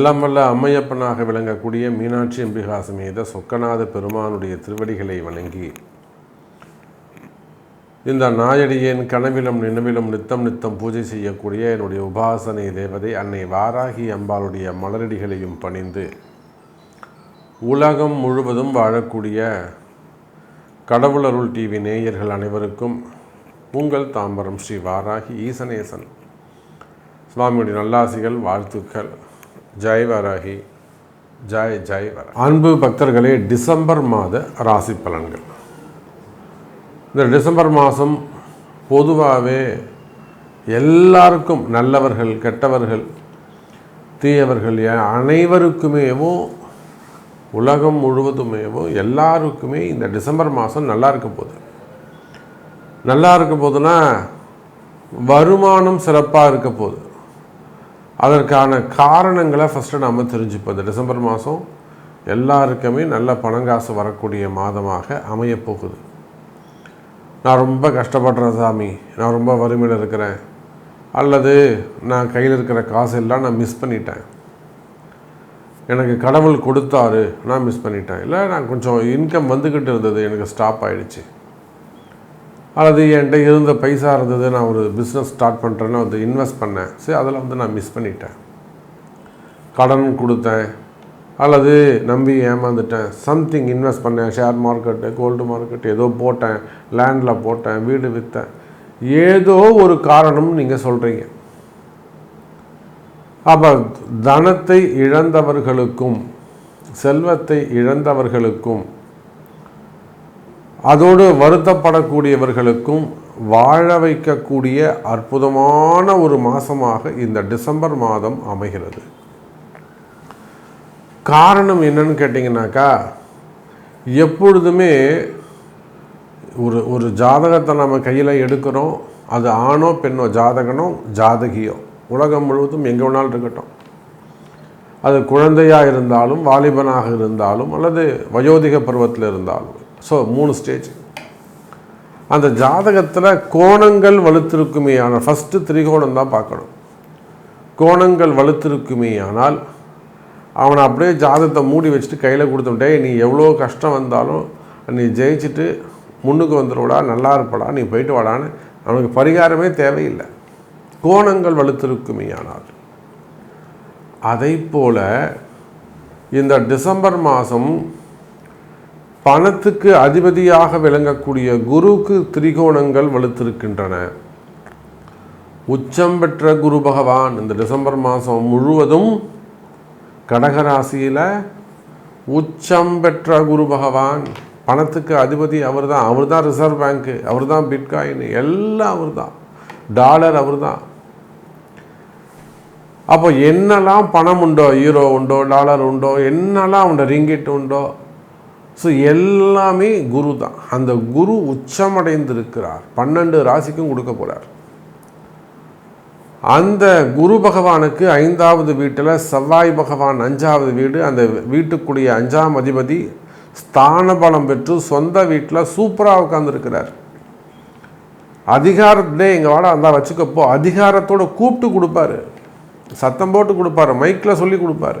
எல்லாம் வல்ல அம்மையப்பனாக விளங்கக்கூடிய மீனாட்சி அம்பிகா சமேத சொக்கநாத பெருமானுடைய திருவடிகளை வணங்கி இந்த நாயடியேன் கனவிலும் நினைவிலும் நித்தம் நித்தம் பூஜை செய்யக்கூடிய என்னுடைய உபாசனை தேவதை அன்னை வாராகி அம்பாளுடைய மலரடிகளையும் பணிந்து உலகம் முழுவதும் வாழக்கூடிய கடவுளருள் டிவி நேயர்கள் அனைவருக்கும் உங்கள் தாம்பரம் ஸ்ரீ வாராகி ஈசனேசன். சுவாமியுடைய நல்லாசிகள் வாழ்த்துக்கள். ஜெய் வராகி ஜாய் ஜாய் வர அன்பு பக்தர்களே டிசம்பர் மாத ராசி பலன்கள். இந்த டிசம்பர் மாதம் பொதுவாகவே எல்லாருக்கும் நல்லவர்கள் கெட்டவர்கள் தீயவர்கள் அனைவருக்குமேவும் உலகம் முழுவதுமேவும் எல்லாருக்குமே இந்த டிசம்பர் மாதம் நல்லா இருக்க போகுது. நல்லா இருக்க போகுதுன்னா வருமானம் சிறப்பாக இருக்க போகுது. அதற்கான காரணங்களை ஃபஸ்ட்டு நாம் தெரிஞ்சுப்போம். இந்த டிசம்பர் மாதம் எல்லாருக்குமே நல்ல பணங்காசு வரக்கூடிய மாதமாக அமையப் போகுது நான் ரொம்ப கஷ்டப்படுறேன் சாமி. நான் ரொம்ப வறுமையில் இருக்கிறேன். அல்லது நான் கையில் இருக்கிற காசு எல்லாம் நான் மிஸ் பண்ணிட்டேன். எனக்கு கடவுள் கொடுத்தாரு நான் மிஸ் பண்ணிட்டேன். இல்லை நான் கொஞ்சம் இன்கம் வந்துக்கிட்டு இருந்தது எனக்கு ஸ்டாப் ஆகிடுச்சு அல்லது என்கிட்ட இருந்த பைசா இருந்தது நான் ஒரு பிஸ்னஸ் ஸ்டார்ட் பண்ணுறேன்னு வந்து இன்வெஸ்ட் பண்ணேன். சரி அதில் வந்து நான் மிஸ் பண்ணிட்டேன். கடன் கொடுத்தேன். அல்லது நம்பி ஏமாந்துட்டேன். சம்திங் இன்வெஸ்ட் பண்ணேன். ஷேர் மார்க்கெட்டு கோல்டு மார்க்கெட் ஏதோ போட்டேன். லேண்டில் போட்டேன். வீடு விற்றேன் ஏதோ ஒரு காரணம் நீங்கள் சொல்கிறீங்க அப்போ தனத்தை இழந்தவர்களுக்கும் செல்வத்தை இழந்தவர்களுக்கும் அதோடு வருத்தப்படக்கூடியவர்களுக்கும் வாழ வைக்கக்கூடிய அற்புதமான ஒரு மாதமாக இந்த டிசம்பர் மாதம் அமைகிறது. காரணம் என்னன்னு கேட்டிங்கனாக்கா எப்பொழுதுமே ஒரு ஒரு ஜாதகத்தை நம்ம கையில் எடுக்கிறோம். அது ஆணோ பெண்ணோ ஜாதகனோ ஜாதகியோ. உலகம் முழுவதும் எங்கே வேணாலும் இருக்கட்டும். அது குழந்தையாக இருந்தாலும் வாலிபனாக இருந்தாலும் அல்லது வயோதிக பருவத்தில் இருந்தாலும் ஸோ மூணு ஸ்டேஜ் அந்த ஜாதகத்தில் கோணங்கள் வலுத்திருக்குமே ஆனால் ஃபஸ்ட்டு திரிகோணம் தான் பார்க்கணும். கோணங்கள் வலுத்திருக்குமே ஆனால் அவனை அப்படியே ஜாதகத்தை மூடி வச்சுட்டு கையில் கொடுத்துட்டே நீ எவ்வளோ கஷ்டம் வந்தாலும் நீ ஜெயிச்சுட்டு முன்னுக்கு வந்துடுவடா நல்லா இருப்படா நீ போயிட்டு வாடான்னு அவனுக்கு பரிகாரமே தேவையில்லை. கோணங்கள் வலுத்திருக்குமே ஆனால் அதை போல் இந்த டிசம்பர் மாதம் பணத்துக்கு அதிபதியாக விளங்கக்கூடிய குருக்கு திரிகோணங்கள் வலுத்திருக்கின்றன. உச்சம் பெற்ற குரு பகவான் இந்த டிசம்பர் மாதம் முழுவதும் கடகராசியில் உச்சம் பெற்ற குரு பகவான். பணத்துக்கு அதிபதி அவர் தான் அவர் தான் ரிசர்வ் பேங்க்கு அவர் தான் பிட்காயின் எல்லாம் அவர் தான் டாலர் அவர் தான் அப்போ என்னெல்லாம் பணம் உண்டோ? ஈரோ உண்டோ? டாலர் உண்டோ? என்னெல்லாம் உண்டோ? ரிங்கிட் உண்டோ? ஸோ எல்லாமே குரு தான். அந்த குரு உச்சமடைந்திருக்கிறார். பன்னெண்டு ராசிக்கும் கொடுக்க போகிறார் அந்த குரு பகவானுக்கு ஐந்தாவது வீட்டில் செவ்வாய் பகவான் அஞ்சாவது வீடு அந்த வீட்டுக்குரிய அஞ்சாம் அதிபதி ஸ்தான பலம் பெற்று சொந்த வீட்டில் சூப்பராக உட்காந்துருக்கிறார் அதிகாரத்திலே எங்கள் வாட அந்த வச்சுக்கப்போ அதிகாரத்தோட கூப்பிட்டு கொடுப்பாரு. சத்தம் போட்டு கொடுப்பாரு. மைக்கில் சொல்லி கொடுப்பாரு.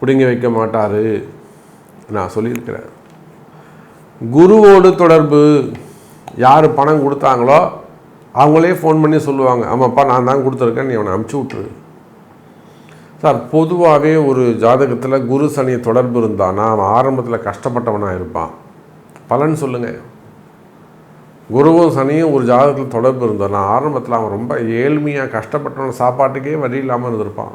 பிடுங்கி வைக்க மாட்டார். நான் சொல்லியிருக்கிறேன். குருவோடு தொடர்பு யார் பணம் கொடுத்தாங்களோ அவங்களே ஃபோன் பண்ணி சொல்லுவாங்க. ஆமாப்பா நான் தான் கொடுத்துருக்கேன் நீ அவனை அமுச்சு விட்ரு சார் பொதுவாகவே ஒரு ஜாதகத்தில் குரு சனி தொடர்பு இருந்தானா அவன் ஆரம்பத்தில் கஷ்டப்பட்டவனாக இருப்பான். பலன் சொல்லுங்கள் குருவும் சனியும் ஒரு ஜாதகத்தில் தொடர்பு இருந்தானா நான் ஆரம்பத்தில் அவன் ரொம்ப ஏழ்மையாக கஷ்டப்பட்டவன் சாப்பாட்டுக்கே வழி இல்லாமல் இருந்திருப்பான்.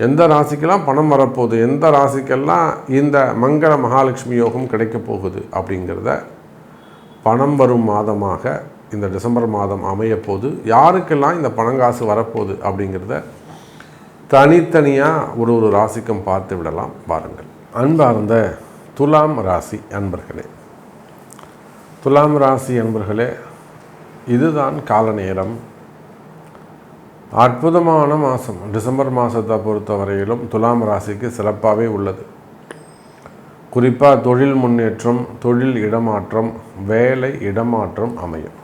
எந்த ராசிக்கெல்லாம் பணம் வரப்போகுது எந்த ராசிக்கெல்லாம் இந்த மங்கள மகாலட்சுமி யோகம் கிடைக்க போகுது அப்படிங்கிறத பணம் வரும் மாதமாக இந்த டிசம்பர் மாதம் அமையப்போது யாருக்கெல்லாம் இந்த பணங்காசு வரப்போகுது அப்படிங்கிறத தனித்தனியாக ஒரு ஒரு ராசிக்கும் பார்த்து விடலாம். பாருங்கள் அன்பார்ந்த துலாம் ராசி அன்பர்களே துலாம் ராசி அன்பர்களே இதுதான் கால நேரம். அற்புதமான மாதம் டிசம்பர் மாதத்தை பொறுத்த வரையிலும் துலாம் ராசிக்கு சிறப்பாகவே உள்ளது. குறிப்பாக தொழில் முன்னேற்றம் தொழில் இடமாற்றம் வேலை இடமாற்றம் அமையும்.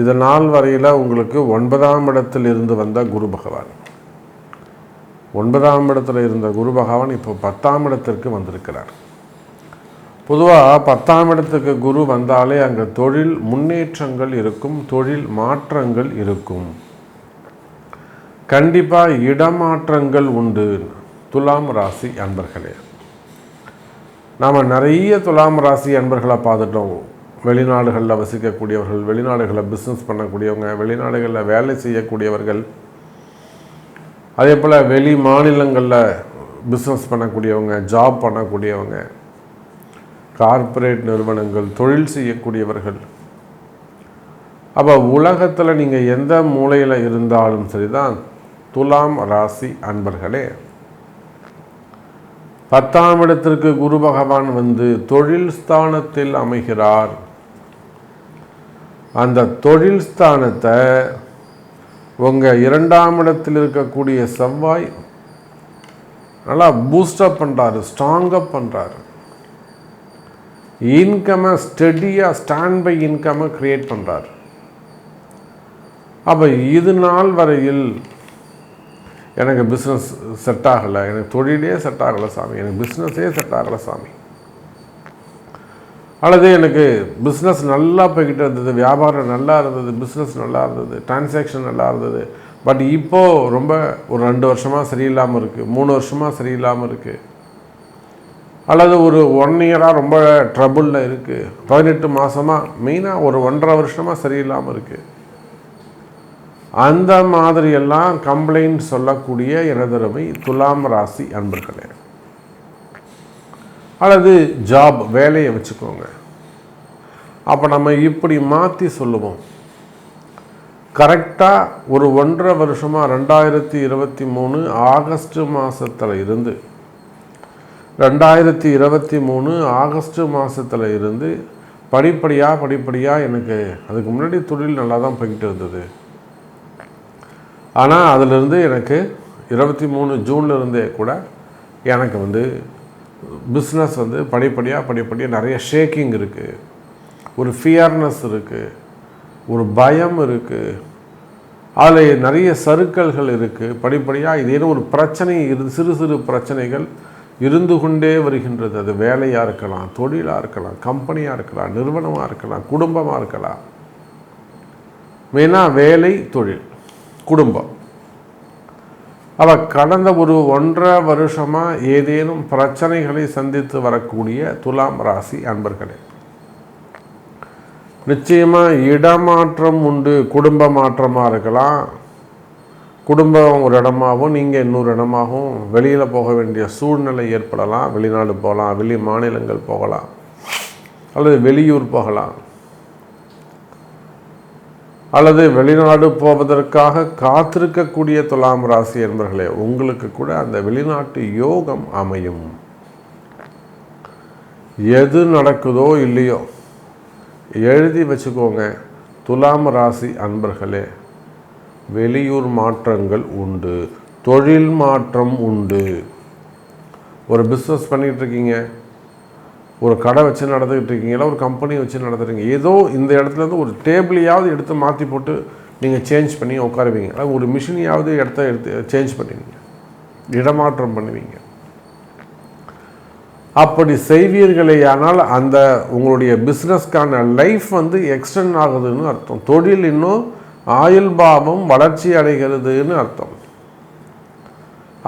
இது நாள் வரையில் உங்களுக்கு ஒன்பதாம் இடத்தில் இருந்து வந்த குரு பகவான். ஒன்பதாம் இடத்துல இருந்த குரு பகவான் இப்போ பத்தாம் இடத்திற்கு வந்திருக்கிறார். பொதுவாக பத்தாம் இடத்துக்கு குரு வந்தாலே அங்கே தொழில் முன்னேற்றங்கள் இருக்கும் தொழில் மாற்றங்கள் இருக்கும். கண்டிப்பாக இடமாற்றங்கள் உண்டு. துலாம் ராசி அன்பர்களே. நாம் நிறைய துலாம் ராசி அன்பர்களை பார்த்துட்டோம். வெளிநாடுகளில் வசிக்கக்கூடியவர்கள் வெளிநாடுகளில் பிஸ்னஸ் பண்ணக்கூடியவங்க வெளிநாடுகளில் வேலை செய்யக்கூடியவர்கள். அதே போல் வெளி மாநிலங்களில் பிஸ்னஸ் பண்ணக்கூடியவங்க ஜாப் பண்ணக்கூடியவங்க கார்ப்பரேட் நிறுவனங்கள் தொழில் செய்யக்கூடியவர்கள். அப்போ உலகத்தில் நீங்கள் எந்த மூலையில் இருந்தாலும் சரிதான். துலாம் ராசி அன்பர்களே பத்தாம் இடத்திற்கு குரு பகவான் வந்து தொழில் ஸ்தானத்தில் அமைகிறார். அந்த தொழில் ஸ்தானத்தை உங்கள் இரண்டாம் இடத்தில் இருக்கக்கூடிய செவ்வாய் நல்லா பூஸ்டப் பண்ணுறாரு ஸ்ட்ராங்கப் பண்ணுறாரு இன்கம்மை ஸ்டெடியாக ஸ்டாண்ட் பை இன்கம்மை க்ரியேட் பண்ணுறாரு அப்போ இது நாள் வரையில் எனக்கு பிஸ்னஸ் செட் ஆகலை. எனக்கு தொழிலே செட் ஆகலை சாமி. எனக்கு பிஸ்னஸே செட் ஆகலை சாமி. அல்லது எனக்கு பிஸ்னஸ் நல்லா போய்கிட்டு இருந்தது. வியாபாரம் நல்லா இருந்தது. பிஸ்னஸ் நல்லா இருந்தது. டிரான்சாக்ஷன் நல்லா இருந்தது. பட் இப்போது ரொம்ப ஒரு ரெண்டு வருஷமாக சரியில்லாமல் இருக்குது மூணு வருஷமாக சரியில்லாமல் இருக்குது அல்லது ஒரு ஒன் இயராக ரொம்ப ட்ரபுளில் இருக்குது பதினெட்டு மாதமாக மெயினாக ஒரு ஒன்றரை வருஷமாக சரியில்லாமல் இருக்குது அந்த மாதிரியெல்லாம் கம்ப்ளைண்ட் சொல்லக்கூடிய எனதருமை துலாம் ராசி அன்பர்களே. அல்லது ஜாப் வேலையை வச்சுக்கோங்க. அப்போ நம்ம இப்படி மாற்றி சொல்லுவோம். கரெக்டாக ஒரு ஒன்றரை வருஷமாக ரெண்டாயிரத்தி இருபத்தி மூணு ஆகஸ்ட் மாதத்தில் இருந்து ரெண்டாயிரத்தி இருபத்தி மூணு ஆகஸ்ட் மாதத்தில் இருந்து படிப்படியாக படிப்படியாக எனக்கு அதுக்கு முன்னாடி தொழில் நல்லா தான் போய்கிட்டு இருந்தது. ஆனால் அதிலிருந்து எனக்கு இருபத்தி மூணு ஜூன்லேருந்தே இருந்தே கூட எனக்கு வந்து பிஸ்னஸ் வந்து படிப்படியாக படிப்படியாக நிறைய ஷேக்கிங் இருக்குது ஒரு ஃபியர்னஸ் இருக்குது ஒரு பயம் இருக்குது அதில் நிறைய சருக்கல்கள் இருக்குது படிப்படியாக இது ஏதோ ஒரு பிரச்சனை இரு சிறு சிறு பிரச்சனைகள் இருந்து கொண்டே வருகின்றது. அது வேலையாக இருக்கலாம் தொழிலாக இருக்கலாம் கம்பெனியாக இருக்கலாம் நிறுவனமாக இருக்கலாம் குடும்பமாக இருக்கலாம். மெயினாக வேலை தொழில். குடும்பம். அவள் கடந்த ஒரு ஒன்றரை வருஷமாக ஏதேனும் பிரச்சனைகளை சந்தித்து வரக்கூடிய துலாம் ராசி அன்பர்களே. நிச்சயமாக இடமாற்றம் உண்டு குடும்ப மாற்றமாக இருக்கலாம். குடும்பம் ஒரு இடமாகவும் நீங்கள் இன்னொரு இடமாகவும் வெளியில் போக வேண்டிய சூழ்நிலை ஏற்படலாம். வெளிநாடு போகலாம் வெளி மாநிலங்கள் போகலாம். அல்லது வெளியூர் போகலாம். அல்லது வெளிநாடு போவதற்காக காத்திருக்கக்கூடிய துலாம் ராசி என்பர்களே உங்களுக்கு கூட அந்த வெளிநாட்டு யோகம் அமையும். எது நடக்குதோ இல்லையோ எழுதி வச்சுக்கோங்க. துலாம் ராசி அன்பர்களே வெளியூர் மாற்றங்கள் உண்டு தொழில் மாற்றம் உண்டு. ஒரு பிஸ்னஸ் பண்ணிகிட்ருக்கீங்க ஒரு கடை வச்சு நடந்துக்கிட்டு இருக்கீங்களா? ஒரு கம்பெனி வச்சு நடத்துறீங்க ஏதோ இந்த இடத்துல இருந்து ஒரு டேபிளையாவது எடுத்து மாற்றி போட்டு நீங்கள் சேஞ்ச் பண்ணி உட்காருவீங்க. அதாவது ஒரு மிஷினையாவது இடத்த எடுத்து சேஞ்ச் பண்ணுவீங்க. இடமாற்றம் பண்ணுவீங்க. அப்படி செய்வீர்களேயானால் அந்த உங்களுடைய பிஸ்னஸ்க்கான லைஃப் வந்து எக்ஸ்டெண்ட் ஆகுதுன்னு அர்த்தம். தொழில் இன்னும் ஆயுள் பாவம் வளர்ச்சி அடைகிறதுன்னு அர்த்தம்.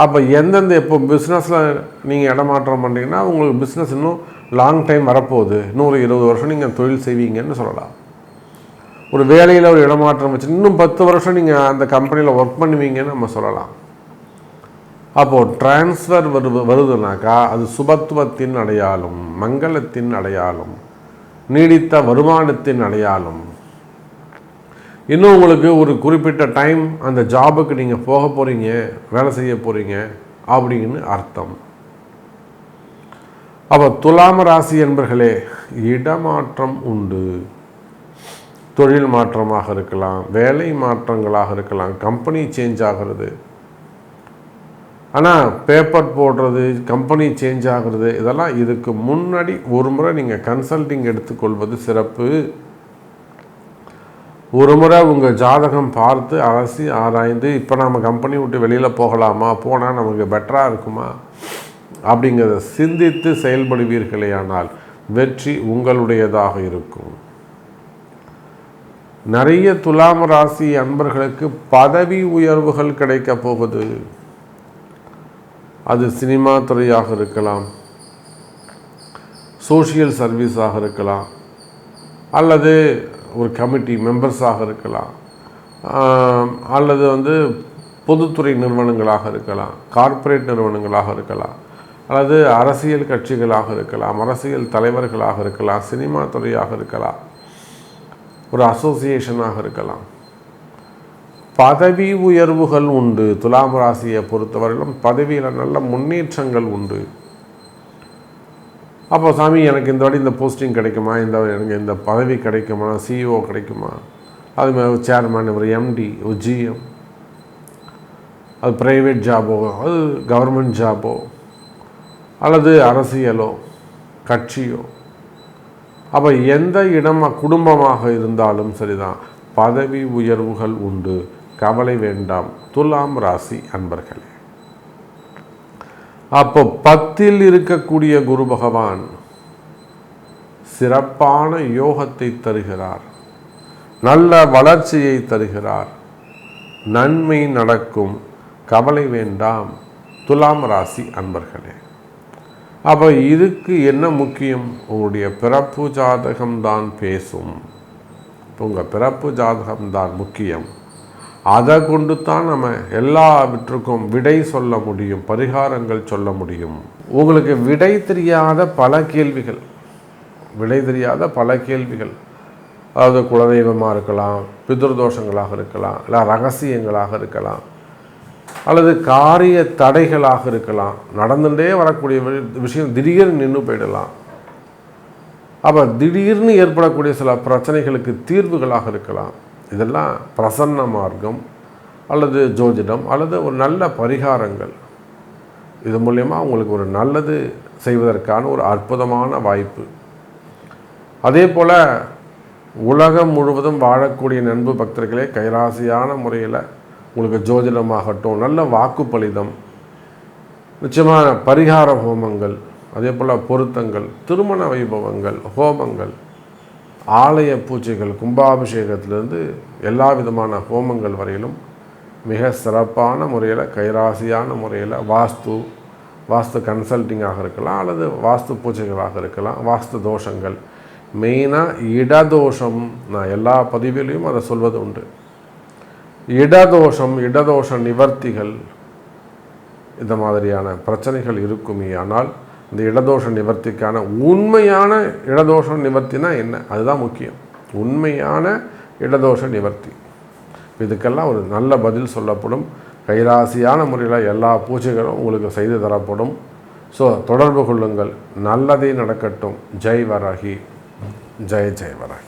அப்போ எந்தெந்த இப்போ பிஸ்னஸில் நீங்கள் இடமாற்றம் பண்ணிங்கன்னா உங்களுக்கு பிஸ்னஸ் இன்னும் லாங் டைம் வரப்போகுது. இன்னும் ஒரு இருபது வருஷம் நீங்கள் தொழில் செய்வீங்கன்னு சொல்லலாம். ஒரு வேலையில் ஒரு இடமாற்றம் வச்சு இன்னும் பத்து வருஷம் நீங்கள் அந்த கம்பெனியில் ஒர்க் பண்ணுவீங்கன்னு நம்ம சொல்லலாம். அப்போது டிரான்ஸ்ஃபர் வரு வருதுனாக்கா அது சுபத்துவத்தின் அடையாளம் மங்களத்தின் அடையாளம் நீடித்த வருமானத்தின் அடையாளம். இன்னும் உங்களுக்கு ஒரு குறிப்பிட்ட டைம் அந்த ஜாபுக்கு நீங்கள் போக போகிறீங்க வேலை செய்ய போகிறீங்க அப்படின்னு அர்த்தம். அப்போ துலாம ராசி என்பர்களே இடமாற்றம் உண்டு. தொழில் மாற்றமாக இருக்கலாம் வேலை மாற்றங்களாக இருக்கலாம் கம்பெனி சேஞ்ச் ஆகிறது. ஆனால் பேப்பர் போடுறது கம்பெனி சேஞ்ச் ஆகிறது இதெல்லாம் இதுக்கு முன்னாடி ஒரு முறை நீங்கள் கன்சல்டிங் எடுத்துக்கொள்வது சிறப்பு. ஒரு முறை உங்கள் ஜாதகம் பார்த்து அலசி ஆராய்ந்து இப்போ நாம் கம்பெனி விட்டு வெளியில் போகலாமா? போனால் நமக்கு பெட்டராக இருக்குமா? அப்படிங்கிறத சிந்தித்து செயல்படுவீர்களே ஆனால் வெற்றி உங்களுடையதாக இருக்கும். நிறைய துலாம் ராசி அன்பர்களுக்கு பதவி உயர்வுகள் கிடைக்க போகுது. அது சினிமா துறையாக இருக்கலாம் சோஷியல் சர்வீஸாக இருக்கலாம் அல்லது ஒரு கமிட்டி மெம்பர்ஸாக இருக்கலாம் அல்லது வந்து பொதுத்துறை நிறுவனங்களாக இருக்கலாம் கார்ப்பரேட் நிறுவனங்களாக இருக்கலாம். அல்லது அரசியல் கட்சிகளாக இருக்கலாம் அரசியல் தலைவர்களாக இருக்கலாம் சினிமா துறையாக இருக்கலாம் ஒரு அசோசியேஷனாக இருக்கலாம். பதவி உயர்வுகள் உண்டு. துலாம் ராசியை பொறுத்தவரையிலும் பதவியில் நல்ல முன்னேற்றங்கள் உண்டு. அப்போ சாமி எனக்கு இந்த வாட்டி இந்த போஸ்டிங் கிடைக்குமா? இந்த எனக்கு இந்த பதவி கிடைக்குமா? சிஇஓ கிடைக்குமா? அது மாதிரி ஒரு சேர்மேன் ஒரு எம்டி ஒரு ஜிஎம் அது ப்ரைவேட் ஜாபோ அது கவர்மெண்ட் ஜாபோ அல்லது அரசியலோ கட்சியோ. அப்போ எந்த இடம் குடும்பமாக இருந்தாலும் சரிதான். பதவி உயர்வுகள் உண்டு. கவலை வேண்டாம். துலாம் ராசி அன்பர்களே. அப்போ பத்தில் இருக்கக்கூடிய குரு பகவான் சிறப்பான யோகத்தை தருகிறார். நல்ல வளர்ச்சியை தருகிறார். நன்மை நடக்கும். கவலை வேண்டாம். துலாம் ராசி அன்பர்களே. அப்போ இதுக்கு என்ன முக்கியம்? உங்களுடைய பிறப்பு ஜாதகம்தான் பேசும். உங்கள் பிறப்பு ஜாதகம்தான் முக்கியம். அதை கொண்டு தான் நம்ம எல்லாவற்றுக்கும் விடை சொல்ல முடியும் பரிகாரங்கள் சொல்ல முடியும். உங்களுக்கு விடை தெரியாத பல கேள்விகள். விடை தெரியாத பல கேள்விகள். அதாவது குலதெய்வமாக இருக்கலாம் பிதர்தோஷங்களாக இருக்கலாம் இல்லை ரகசியங்களாக இருக்கலாம். அல்லது காரிய தடைகளாக இருக்கலாம். நடந்துட்டே வரக்கூடிய வி- விஷயம் திடீர்னு நின்று போயிடலாம். அப்போ திடீர்னு ஏற்படக்கூடிய சில பிரச்சனைகளுக்கு தீர்வுகளாக இருக்கலாம். இதெல்லாம் பிரசன்ன மார்க்கம் அல்லது ஜோதிடம் அல்லது ஒரு நல்ல பரிகாரங்கள். இது மூலயமா உங்களுக்கு ஒரு நல்லது செய்வதற்கான ஒரு அற்புதமான வாய்ப்பு. அதே போல் உலகம் முழுவதும் வாழக்கூடிய நண்பு பக்தர்களே கைராசியான முறையில் உங்களுக்கு ஜோதிடமாகட்டும் நல்ல வாக்குப்பளிதம் நிச்சயமான பரிகார ஹோமங்கள் அதே போல் பொருத்தங்கள் திருமண வைபவங்கள் ஹோமங்கள் ஆலய பூஜைகள் கும்பாபிஷேகத்திலிருந்து எல்லா விதமான ஹோமங்கள் வரையிலும் மிக சிறப்பான முறையில் கைராசியான முறையில் வாஸ்து வாஸ்து கன்சல்டிங்காக இருக்கலாம் அல்லது வாஸ்து பூஜைகளாக இருக்கலாம் வாஸ்து தோஷங்கள். மெயினாக இடதோஷம். நான் எல்லா பதிவிலையும் அதை சொல்வது உண்டு. இடதோஷம் இடதோஷ நிவர்த்திகள். இந்த மாதிரியான பிரச்சனைகள் இருக்குமே. ஆனால் இந்த இடதோஷ நிவர்த்திக்கான உண்மையான இடதோஷ நிவர்த்தினா என்ன? அதுதான் முக்கியம். உண்மையான இடதோஷ நிவர்த்தி. இதுக்கெல்லாம் ஒரு நல்ல பதில் சொல்லப்படும். கைராசியான முறையில் எல்லா பூஜைகளும் உங்களுக்கு செய்து தரப்படும். ஸோ தொடர்பு கொள்ளுங்கள். நல்லதே நடக்கட்டும். ஜெய் வராகி. ஜெய் ஜெய் வராகி.